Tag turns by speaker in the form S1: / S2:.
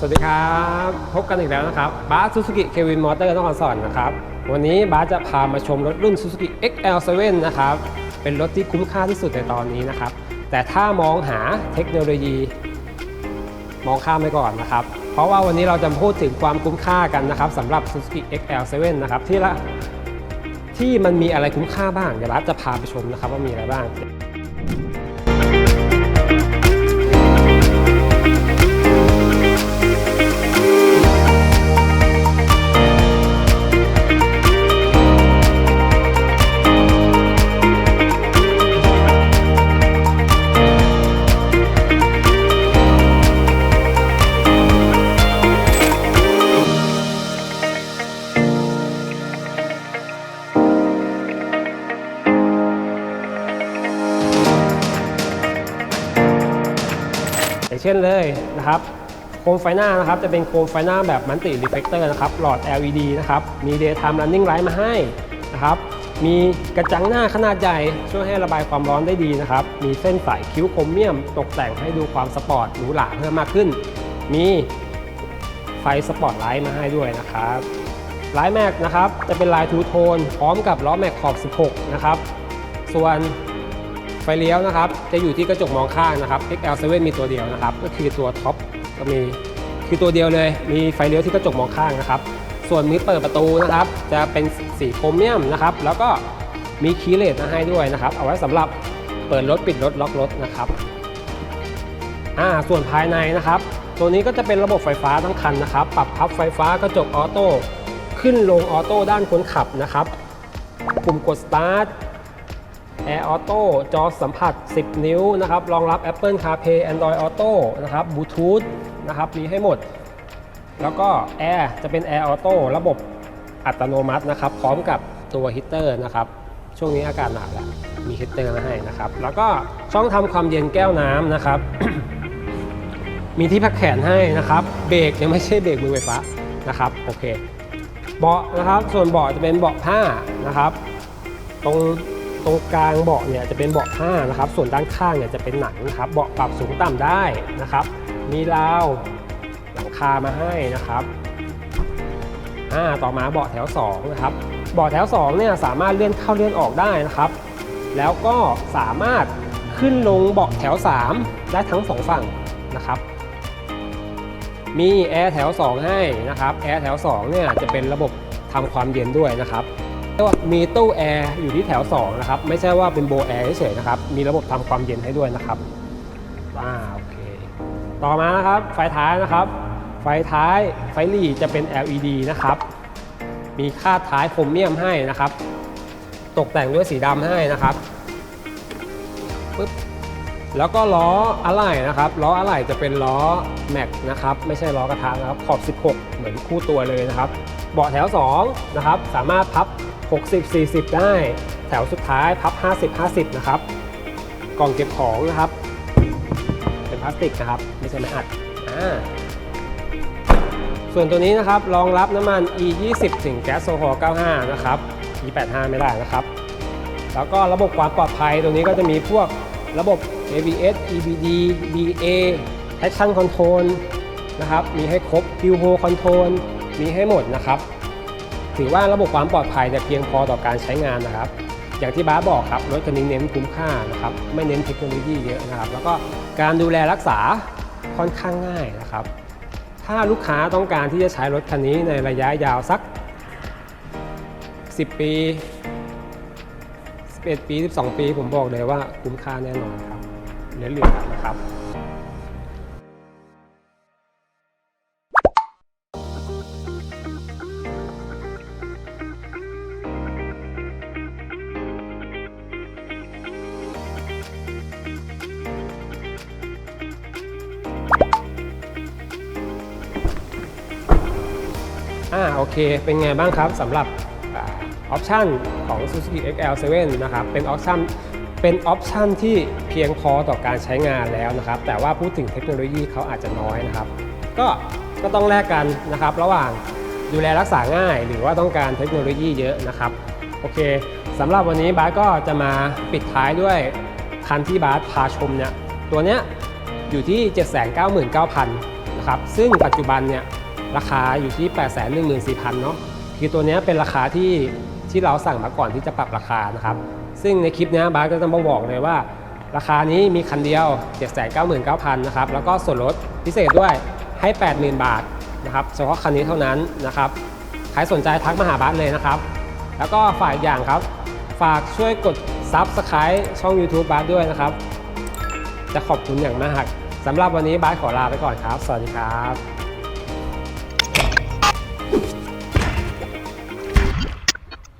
S1: สวัสดีครับ พบกันอีกแล้วนะครับบาสซูซูกิเควินมอเตอร์นครสวรรค์นะครับ วันนี้บาสจะพามาชมรถรุ่น Suzuki XL7 นะครับ เป็นรถที่คุ้มค่าที่สุดในตอนนี้นะครับ แต่ถ้ามองหาเทคโนโลยี มองข้ามไปก่อนนะครับ เพราะว่าวันนี้เราจะพูดถึงความคุ้มค่ากันนะครับสำหรับ Suzuki XL7 นะครับที่ละที่มันมีอะไรคุ้มค่าบ้างเดี๋ยวบาสจะพาไปชมนะครับว่ามีอะไรบ้าง เช่นเลยนะครับโคมไฟหน้านะครับจะเป็นโคมไฟหน้าแบบมันติรีเฟกเตอร์นะครับหลอด LED นะครับมี Daytime Running Light มาให้นะครับมีกระจังหน้าขนาดใหญ่ช่วยให้ระบายความร้อนได้ดีนะครับ มีเส้นสายคิ้วโครเมียม ตกแต่งให้ดูความสปอร์ตหรูหราเพิ่มมากขึ้น มีไฟสปอร์ตไลท์มาให้ด้วยนะครับลายแม็กนะครับจะเป็นลายทูโทนพร้อมกับล้อแม็กขอบ 16 นะครับ ส่วน ฟเลี้ยวนะครับ จะอยู่ที่กระจกมองข้างนะครับ XL7 มีตัวเดียวนะครับ ก็คือตัวท็อปก็มีคือตัวเดียวเลย มีไฟเลี้ยวที่กระจกมองข้างนะครับ ส่วนมือเปิดประตูนะครับ จะเป็นสีโครเมียมนะครับ แล้วก็มีคีย์เลสมาให้ด้วยนะครับ เอาไว้สำหรับเปิดรถปิดรถล็อกรถนะครับอ่าส่วนภายในนะครับ ตัวนี้ก็จะเป็นระบบไฟฟ้าทั้งคันนะครับ ปรับพับไฟฟ้ากระจกออโต้ ขึ้นลงออโต้ด้านคนขับนะครับ ปุ่มกดสตาร์ท Air Auto จอสัมผัส 10 นิ้วนะครับ รองรับ Apple CarPlay Android Auto นะครับ Bluetooth นะครับ มีให้หมด แล้วก็ Air จะเป็น Air Auto ระบบอัตโนมัตินะครับ พร้อมกับตัวฮีตเตอร์นะครับ ช่วงนี้อากาศหนาวแล้ว มีฮีตเตอร์มาให้นะครับ แล้วก็ช่องทำความเย็นแก้วน้ำนะครับ มีที่พักแขนให้นะครับ เบรกยังไม่ใช่เบรกมือไฟฟ้านะครับ โอเค เบาะนะครับ ส่วนเบาะจะเป็นเบาะผ้านะครับ ตรง ตรงกลางเบาะเนี่ยจะเป็นเบาะผ้านะครับ ส่วนด้านข้างเนี่ยจะเป็นหนังนะครับเบาะปรับสูงต่ำได้นะครับ มีราวหลังคามาให้นะครับอ่าต่อมาเบาะแถว2นะครับเบาะแถว2เนี่ยสามารถเลื่อนเข้าเลื่อนออกได้นะครับ แล้วก็สามารถขึ้นลงเบาะแถว 3 ได้ทั้ง 2 ฝั่งนะครับมีแอร์แถว 2 ให้นะครับแอร์แถว2เนี่ยจะเป็นระบบทำความเย็นด้วยนะครับ กว่ามีตู้แอร์อยู่ที่แถว2นะครับไม่ใช่ว่าเป็นโบแอร์เฉยๆนะครับมีระบบทำความเย็นให้ด้วยนะครับอ่าโอเคต่อมานะครับไฟท้ายนะครับ ไฟท้ายไฟหลีจะเป็น LED นะครับ มีค่าท้ายโครเมียมให้นะครับ ตกแต่งด้วยสีดำให้นะครับปึ๊บแล้วก็ล้ออะไหล่นะครับล้ออะไหล่จะเป็นล้อแม็กนะครับไม่ใช่ล้อกระทะนะครับขอบ 16 เหมือนคู่ตัวเลยนะครับ เบาะแถว 2 นะครับ สามารถพับ 60 40 ได้ แถวสุดท้ายพับ 50 50 นะครับ กล่องเก็บของนะครับ เป็นพลาสติกนะครับไม่ใช่ไม้อัดอ่าส่วนตัวนี้นะครับรองรับน้ำมัน E 2 0 ถึงแก๊สโซฮอล์95 นะครับ E 85 ไม่ได้นะครับ แล้วก็ระบบความปลอดภัยตรงนี้ก็จะมีพวกระบบ ABS EBD BA Traction Control นะครับ มีให้ครบ Fuel Hole Control มีให้หมดนะครับ ถือว่าระบบความปลอดภัยเนี่ยเพียงพอต่อการใช้งานนะครับ อย่างที่บ้าบอกครับรถคันนี้เน้นคุ้มค่านะครับไม่เน้นเทคโนโลยีเยอะนะครับแล้วก็การดูแลรักษาค่อนข้างง่ายนะครับ ถ้าลูกค้าต้องการที่จะใช้รถคันนี้ในระยะยาวสัก 10 ปี 11 ปี 12 ปี ผมบอกเลยว่าคุ้มค่าแน่นอนครับเหลือๆนะครับ โอเค เป็นไงบ้างครับสำหรับออปชันของ Suzuki XL7 นะครับ เป็นออปชันเป็นออปชันที่เพียงพอต่อการใช้งานแล้วนะครับ แต่ว่าพูดถึงเทคโนโลยีเขาอาจจะน้อยนะครับ ก็ก็ต้องแลกกันนะครับ ระหว่างดูแลรักษาง่าย หรือว่าต้องการเทคโนโลยีเยอะนะครับ โอเคสำหรับวันนี้บาสก็จะมาปิดท้ายด้วยคันที่บาสพาชมเนี่ยตัวเนี้ยอยู่ที่ 799,000นะครับนะครับซึ่งปัจจุบันเนี่ย ราคาอยู่ที่ 8 1 4 0 0 0เนาะคือตัวนี้เป็นราคาที่ที่เราสั่งมาก่อนที่จะปรับราคานะครับ ซึ่งในคลิปนี้บาสก็จะมาบอกเลยว่า ราคานี้มีคันเดียว 799,000นะครับแล้วก็ส่วนลดพิเศษด้วยให้ 80,000 บาทนะครับเฉพาะคันนี้เท่านั้นนะครับใครสนใจทักมาหาบาสเลยนะครับ แล้วก็ฝากอีกอย่างครับ ฝากช่วยกด Subscribe ช่อง YouTube บาสด้วยนะครับ จะขอบคุณอย่างมากสำหรับวันนี้บาสขอลาไปก่อนครับ สวัสดีครับ